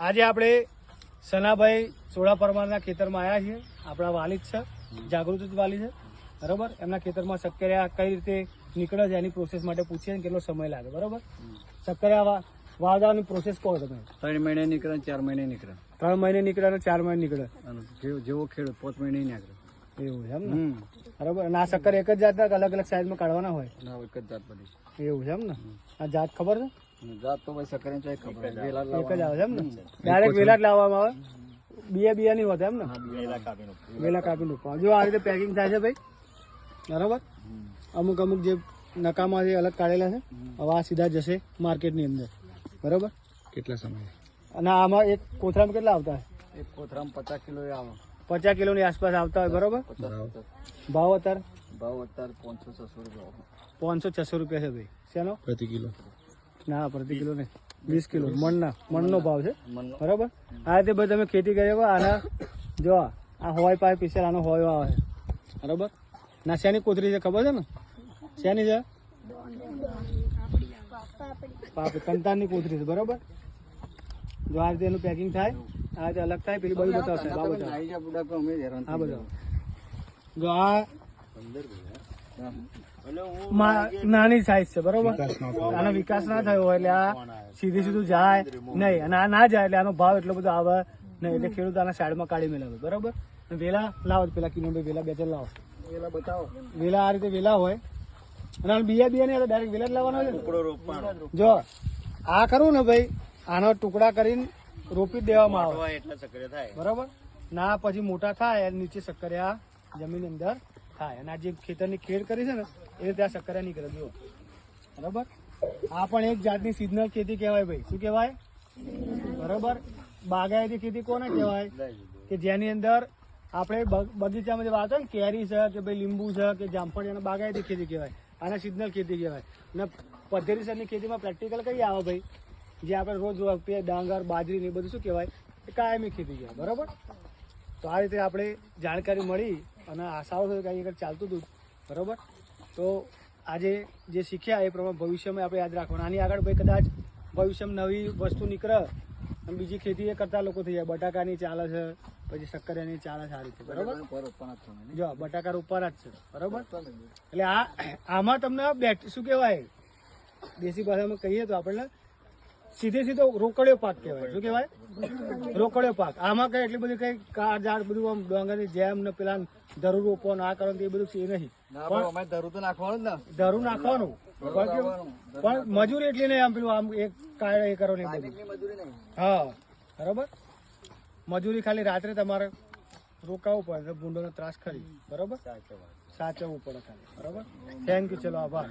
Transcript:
આજે આપણે સનાભાઈ સોળા પરમારના ખેતરમાં આવ્યા છીએ. આપણા વાલી છે. જાગૃત વાલી છે. બરોબર? એમના ખેતરમાં શક્કરિયા કઈ રીતે નીકળે છે એની પ્રોસેસ માટે પૂછીએ ને કેટલો સમય લાગે. બરોબર? શક્કરિયા વા- વાવવાની પ્રોસેસ કહો તમે. ત્રણ મહિને નીકળે ને ચાર મહિને નીકળે. ત્રણ મહિને નીકળે અને ચાર મહિને નીકળે. જેવો ખેડૂત પાંચ મહિને નીકળે. એવું છે એમ ને? બરોબર? અને શક્કર એક જ જાતના અલગ અલગ સાઈઝમાં કાઢવાના હોય. ના એક જ જાત બધી એવું છે એમ ને? આ જાત ખબર છે? અને તો ભાઈ સકરે ચાય ખબર એક જ આવે. છે એમ ને? ડાયરેક્ટ વેલા લાવવામાં આવે? બિયા બિયા નહીં હોતા એમ ને? વેલા કાપીને ઉપર જો આ રીતે પેકિંગ થાય છે ભાઈ. બરાબર? અમુક અમુક જે નકામા છે અલગ કાઢેલા છે હવે આ સીધા જશે માર્કેટની અંદર. બરાબર? કેટલા સમય? અને આમાં એક કોથરામાં કેટલા આવતા હોય? એક કોથરામાં પચાસ કિલો આવે. પચાસ કિલોની આસપાસ આવતા હોય બરોબર? ભાવ અત્યારે? ભાવ અત્યારે પાંચસો છસો રૂપિયા. પાંચસો છસો રૂપિયા છે ભાઈ. શેનો? પ્રતિ કિલો. ના પ્રતિ કિલો નહીં વીસ કિલો. મણના મણનો ભાવ છે. બરાબર? આ રીતે ભાઈ તમે ખેતી કરી આના જો આ હોય પાય પીસેલ આનો હોય આવે. છે બરાબર? ના શેની કોથળી છે ખબર છે ને? શેની છે? કંતાનની કોથરી છે બરાબર? જો આ રીતે એનું પેકિંગ થાય આ રીતે અલગ થાય પેલી બધું બતાવશે. આ બતાવો. જો આ નાની સાઈઝ છે બરોબર? આનો વિકાસ ના થયો હોય એટલે આ સીધી સીધું જાય. નહીં અને આ ના જાય એટલે આનો ભાવ એટલો બધો આવે નહીં એટલે ખેડૂત આના સાઈડમાં કાઢી મેળવે બરોબર? અને વેલા લાવો પેલા કિલોભાઈ વેલા બે ચાર લાવો. વેલા બતાવો. વેલા આ રીતે વેલા હોય. અને બીજા બીજા બિયા નહીં ડાયરેક્ટ વેલા જ લાવવાનો છે ને? જો આ કરું ને ભાઈ આનો ટુકડા કરીને રોપી જ દેવામાં આવે. બરોબર? ના પછી મોટા થાય નીચે સક્કરિયા જમીન અંદર થાય. અને આ જે ખેતરની ખેડ કરી છે ને, એ ત્યાં સક્કરા સક્કરિયા નીકળે, જુઓ. બરોબર? આ પણ એક જાતની સિઝનલ ખેતી કહેવાય ભાઈ. શું કહેવાય? બરોબર? બાગાયતી ખેતી કોને કહેવાય? કે જેની અંદર આપણે બગ- બગીચામાં જે વાત હોય ને, કેરી છે, કે ભાઈ લીંબુ છે, કે જામફળ, એના બાગાયતી ખેતી કહેવાય. આને સિઝનલ ખેતી કહેવાય. અને પદ્ધતિસરની ખેતીમાં પ્રેક્ટિકલ કઈ આવે ભાઈ? જે આપણે રોજ રોપીએ, ડાંગર, બાજરી ને એ બધું શું કહેવાય? કાયમી ખેતી કહેવાય. બરોબર? તો આ રીતે આપણે જાણકારી મળી અને આશાઓ છે કે આગળ ચાલતું હતું બરોબર? તો આજે જે શીખ્યા એ પ્રમાણે ભવિષ્યમાં આપણે યાદ રાખવાનું. આની આગળ ભાઈ કદાચ ભવિષ્યમાં નવી વસ્તુ નીકળે અને બીજી ખેતી એ કરતા લોકો થઈ જાય. બટાકાની ચાલે છે પછી શક્કરિયાની ચાલે છે આ રીતે. બરોબર. જો બટાકા ઉપર જ છે. બરોબર? એટલે આ આમાં તમને બેટ શું કહેવાય? દેશી ભાષામાં કહીએ તો આપણને સીધે સીધો રોકડિયો પાક કહેવાય. શું કહેવાય? રોકડિયો પાક. આમાં કઈ એટલી બધી કઈ કાર ઝાડ બધું આમ ડોંગરની જેમ ને પેલા ધરું રોપવાનું ને આ કરવાનું એ બધું છે નહીં. પણ ધરું તો નાખવાનું ને. ધરું નાખવાનું. પણ મજૂરી એટલી નહીં આમ પેલું આમ એક કાયદા એ કરો એ નહીં. હા બરોબર? મજૂરી ખાલી રાત્રે તમારે રોકાવું પડે ભૂંડોનો ત્રાસ ખરી. બરોબર? સાચવવું પડે ખાલી. બરોબર? થેન્ક યુ ચલો આભાર.